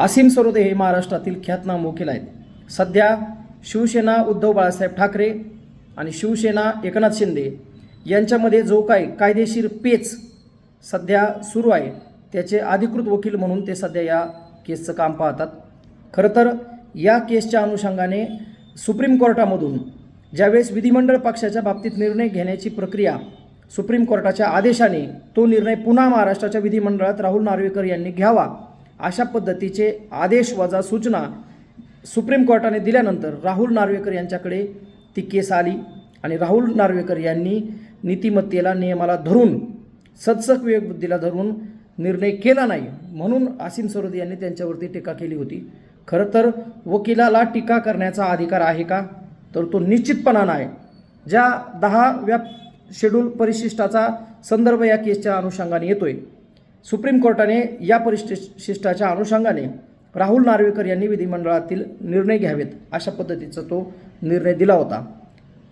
असीम सरोदे हे महाराष्ट्रातील ख्यातनाम वकील आहेत. सध्या शिवसेना उद्धव बाळासाहेब ठाकरे आणि शिवसेना एकनाथ शिंदे यांच्यामध्ये जो काय कायदेशीर पेच सध्या सुरू आहे त्याचे अधिकृत वकील म्हणून ते सध्या या केसचं काम पाहतात. खरं तर या केसच्या अनुषंगाने सुप्रीम कोर्टामधून ज्यावेळेस विधिमंडळ पक्षाच्या बाबतीत निर्णय घेण्याची प्रक्रिया सुप्रीम कोर्टाच्या आदेशाने तो निर्णय पुन्हा महाराष्ट्राच्या विधिमंडळात राहुल नार्वेकर यांनी घ्यावा अशा पद्धतीचे आदेश वजा सूचना सुप्रीम कोर्टाने दिल्यानंतर राहुल नार्वेकर यांच्याकडे ती केस आली आणि राहुल नार्वेकर यांनी नीतिमत्तेला नियमाला धरून सत्सक विवेकबुद्धीला धरून निर्णय केला नाही म्हणून आसिम सरोदे यांनी त्यांच्यावरती टीका केली होती. खरं तर वकिलाला टीका करण्याचा अधिकार आहे का? तर तो निश्चितपणा नाही. ज्या दहाव्या शेड्यूल परिशिष्टाचा संदर्भ या केसच्या अनुषंगाने येतोय. सुप्रीम कोर्टाने या परिशिष्टाच्या अनुषंगाने राहुल नार्वेकर यांनी विधिमंडळातील निर्णय घ्यावेत अशा पद्धतीचा तो निर्णय दिला होता.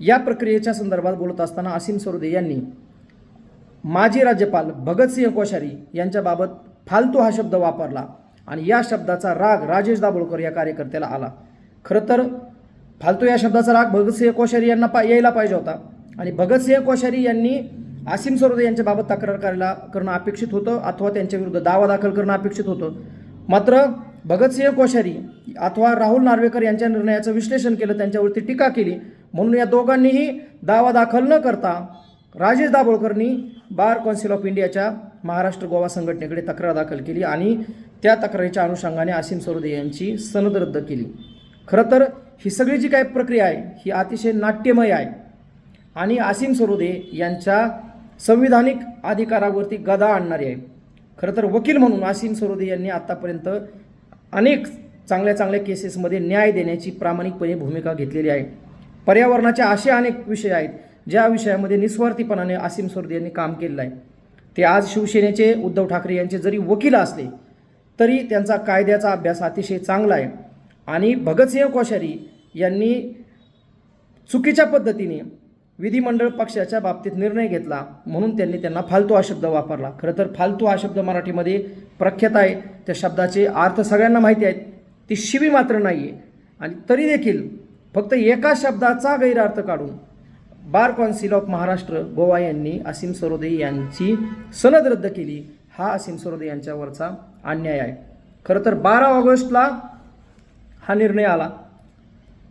या प्रक्रियेच्या संदर्भात बोलत असताना असीम सरोदे यांनी माजी राज्यपाल भगतसिंह कोश्यारी यांच्याबाबत फालतू हा शब्द वापरला आणि या शब्दाचा राग राजेश दाभोळकर या कार्यकर्त्याला आला. खरं तर फालतू या शब्दाचा राग भगतसिंह कोश्यारी यांना पा यायला पाहिजे होता आणि भगतसिंह कोश्यारी यांनी आसिम सरोदे यांच्याबाबत तक्रार करायला करणं अपेक्षित होतं अथवा त्यांच्याविरुद्ध दावा दाखल करणं अपेक्षित होतं. मात्र भगतसिंह कोश्यारी अथवा राहुल नार्वेकर यांच्या निर्णयाचं विश्लेषण केलं त्यांच्यावरती टीका केली. म्हणून या दोघांनीही दावा दाखल न करता राजेश दाभोळकरनी बार कौन्सिल ऑफ इंडियाच्या महाराष्ट्र गोवा संघटनेकडे तक्रार दाखल केली आणि त्या तक्रारीच्या अनुषंगाने आसिम सरोदे यांची सनद रद्द केली. खरं तर ही सगळी जी काय प्रक्रिया आहे ही अतिशय नाट्यमय आहे. आणि आसिम सरोदे यांच्या संविधानिक अधिकारावरती गदा आणणारी आहे. खरं तर वकील म्हणून आसिम सरोदे यांनी आत्तापर्यंत अनेक चांगल्या चांगल्या केसेसमध्ये न्याय देण्याची प्रामाणिकपणे भूमिका घेतलेली आहे. पर्यावरणाचे असे अनेक विषय आहेत ज्या विषयामध्ये निस्वार्थीपणाने आसिम सरोदे यांनी काम केलेलं आहे. ते आज शिवसेनेचे उद्धव ठाकरे यांचे जरी वकील असले तरी त्यांचा कायद्याचा अभ्यास अतिशय चांगला आहे. आणि भगतसिंह कोश्यारी यांनी चुकीच्या पद्धतीने विधिमंडळ पक्षाच्या बाबतीत निर्णय घेतला म्हणून त्यांनी त्यांना फालतू हा शब्द वापरला. खरं तर फालतू हा शब्द मराठीमध्ये प्रख्यात आहे. त्या शब्दाचे अर्थ सगळ्यांना माहिती आहेत. ती शिवी मात्र नाही आहे आणि तरी देखील फक्त एका शब्दाचा गैरअर्थ काढून bar council of Maharashtra Goa यांनी असीम सरोदे यांची सनद रद्द केली हा असीम सरोदे यांच्यावरचा अन्याय आहे. खरं तर बारा ऑगस्टला हा निर्णय आला.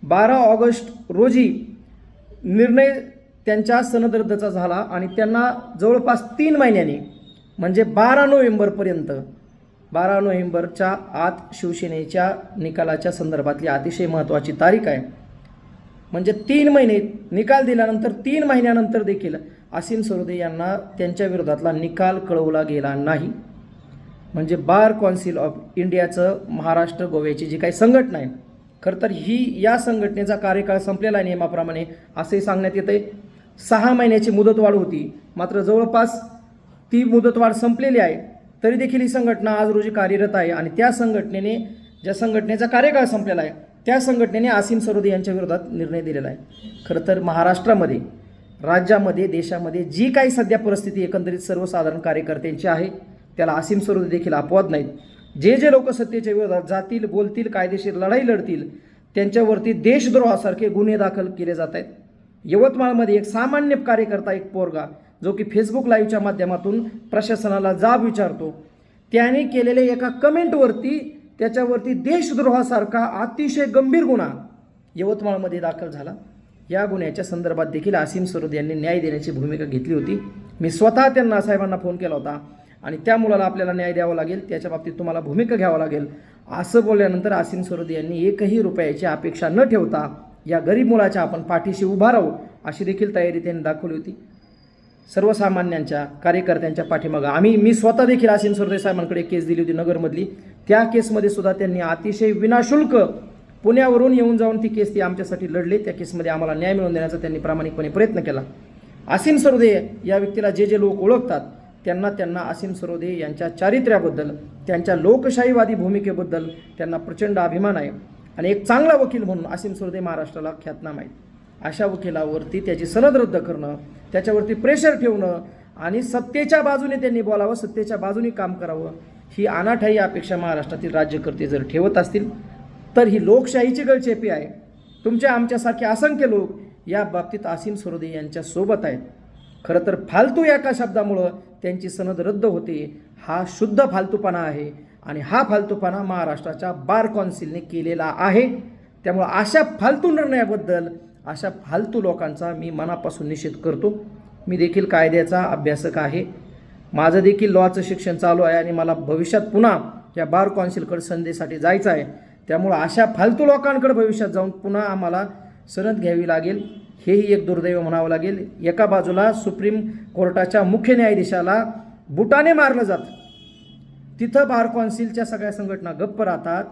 बारा ऑगस्ट रोजी निर्णय त्यांच्या सनदर्दचा झाला आणि त्यांना जवळपास तीन महिन्यांनी म्हणजे बारा नोव्हेंबरपर्यंत बारा नोव्हेंबरच्या आत शिवसेनेच्या निकालाच्या संदर्भातली अतिशय महत्त्वाची तारीख आहे. म्हणजे तीन महिने निकाल दिल्यानंतर तीन महिन्यानंतर देखील असीम सरोदे यांना त्यांच्या विरोधातला निकाल कळवला गेला नाही. म्हणजे बार कौन्सिल ऑफ इंडियाचं महाराष्ट्र गोव्याची जी काही संघटना आहे खरं तर ही या संघटनेचा कार्यकाळ संपलेला आहे नियमाप्रमाणे असेही सांगण्यात येते सहा महिन्याची मुदतवाढ होती. मात्र जवळपास ती मुदतवाढ संपलेली आहे. तरी देखील ही संघटना आज रोजी कार्यरत आहे आणि त्या संघटनेने ज्या संघटनेचा कार्यकाळ संपलेला आहे त्या संघटनेने आसिम सरोदे यांच्या विरोधात निर्णय दिलेला आहे. खरं तर महाराष्ट्रामध्ये राज्यामध्ये देशामध्ये जी काही सध्या परिस्थिती एकंदरीत सर्वसाधारण कार्यकर्त्यांची आहे त्याला आसिम सरोदे देखील अपवाद नाहीत. जे जे लोक सत्तेच्या विरोधात जातील बोलतील कायदेशीर लढाई लढतील त्यांच्यावरती देशद्रोहासारखे गुन्हे दाखल केले जात आहेत. यवतमाळमध्ये एक सामान्य कार्यकर्ता एक पोरगा जो की फेसबुक लाईव्हच्या माध्यमातून प्रशासनाला जाब विचारतो. त्याने केलेल्या एका कमेंटवरती त्याच्यावरती देशद्रोहासारखा अतिशय गंभीर गुन्हा यवतमाळमध्ये दाखल झाला. या गुन्ह्याच्या संदर्भात देखील आसिम सरोद यांनी न्याय देण्याची भूमिका घेतली होती. मी स्वतः त्यांना साहेबांना फोन केला होता आणि त्या मुलाला आपल्याला न्याय द्यावा लागेल त्याच्या बाबतीत तुम्हाला भूमिका घ्यावं लागेल असं बोलल्यानंतर आसिम सरोद यांनी एकही रुपयाची अपेक्षा न ठेवता या गरीब मुलाच्या आपण पाठीशी उभा राहू अशी देखील तयारी त्यांनी दाखवली होती. सर्वसामान्यांच्या कार्यकर्त्यांच्या पाठीमागं आम्ही मी स्वतः देखील आसिम सरदे साहेबांकडे केस दिली होती नगरमधली. त्या केसमध्ये सुद्धा त्यांनी अतिशय विनाशुल्क पुण्यावरून येऊन जाऊन ती केस ती आमच्यासाठी लढली. त्या केसमध्ये आम्हाला न्याय मिळवून देण्याचा त्यांनी प्रामाणिकपणे प्रयत्न केला. आसिम सरोदे या व्यक्तीला जे जे लोक ओळखतात त्यांना त्यांना आसिम सरोदे यांच्या चारित्र्याबद्दल त्यांच्या लोकशाहीवादी भूमिकेबद्दल त्यांना प्रचंड अभिमान आहे. आणि एक चांगला वकील म्हणून असीम सरोदे महाराष्ट्राला ख्यातनाम आहेत. अशा वकिलावरती त्याची सनद रद्द करणं त्याच्यावरती प्रेशर ठेवणं आणि सत्तेच्या बाजूने त्यांनी बोलावं सत्तेच्या बाजूने काम करावं ही अनाठाई अपेक्षा महाराष्ट्रातील राज्यकर्ते जर ठेवत असतील तर ही लोकशाहीची गळचेपी आहे. तुमच्या आमच्यासारखे असंख्य लोक या बाबतीत असीम सरोदे यांच्या सोबत आहेत. खरं तर फालतू एका शब्दामुळं त्यांची सनद रद्द होते हा शुद्ध फालतूपणा आहे. आणि हा फालतूपणा महाराष्ट्राच्या बार कौन्सिलने केलेला आहे. त्यामुळं अशा फालतू निर्णयाबद्दल अशा फालतू लोकांचा मी मनापासून निषेध करतो. मी देखील कायद्याचा अभ्यासक आहे. माझं देखील लॉचं शिक्षण चालू आहे आणि मला भविष्यात पुन्हा या बार कौन्सिलकडे संधीसाठी जायचं आहे. त्यामुळं अशा फालतू लोकांकडे भविष्यात जाऊन पुन्हा आम्हाला सनद घ्यावी लागेल. हेही एक दुर्दैव म्हणावं लागेल. एका बाजूला सुप्रीम कोर्टाच्या मुख्य न्यायाधीशाला बुटाने मारलं जातं. तिथं बार कॉन्सिलच्या सगळ्या संघटना गप्प राहतात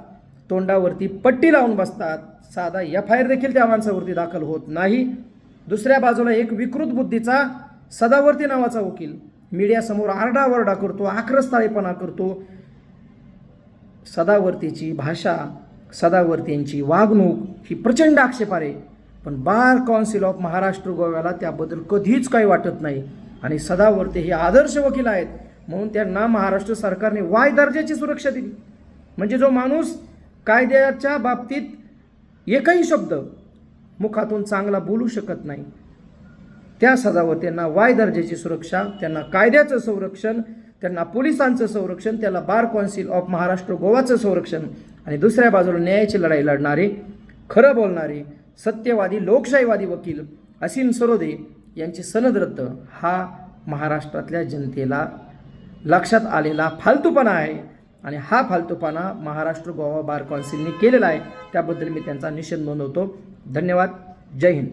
तोंडावरती पट्टी लावून बसतात. साधा एफ आय आर देखील त्या माणसावरती दाखल होत नाही. दुसऱ्या बाजूला एक विकृत बुद्धीचा सदावर्ती नावाचा वकील. मीडियासमोर आरडाओरडा करतो आक्रस्ताळेपणा करतो. सदावर्तीची भाषा सदावर्तींची वागणूक ही प्रचंड आक्षेपार्ह आहे. पण बार कौन्सिल ऑफ महाराष्ट्र गोव्याला त्याबद्दल कधीच काही वाटत नाही. आणि सदावर्ती हे आदर्श वकील आहेत. म्हणून त्यांना महाराष्ट्र सरकारने वाय दर्जाची सुरक्षा दिली. म्हणजे जो माणूस कायद्याच्या बाबतीत एकही शब्द मुखातून चांगला बोलू शकत नाही त्या सदावर्त्यांना वाय दर्जाची सुरक्षा त्यांना कायद्याचं संरक्षण त्यांना पोलिसांचं संरक्षण त्याला बार कौन्सिल ऑफ महाराष्ट्र गोवाचं संरक्षण आणि दुसऱ्या बाजूला न्यायाची लढाई लढणारे खरं बोलणारे सत्यवादी लोकशाहीवादी वकील असीम सरोदे यांची सनद रद्द हा महाराष्ट्रातल्या जनतेला लक्षात आलेला फालतूपणा आहे. आणि हा फालतूपणा महाराष्ट्र गोवा बार कौन्सिलने केलेला आहे. त्याबद्दल मी त्यांचा निषेध नोंदवतो. धन्यवाद. जय हिंद.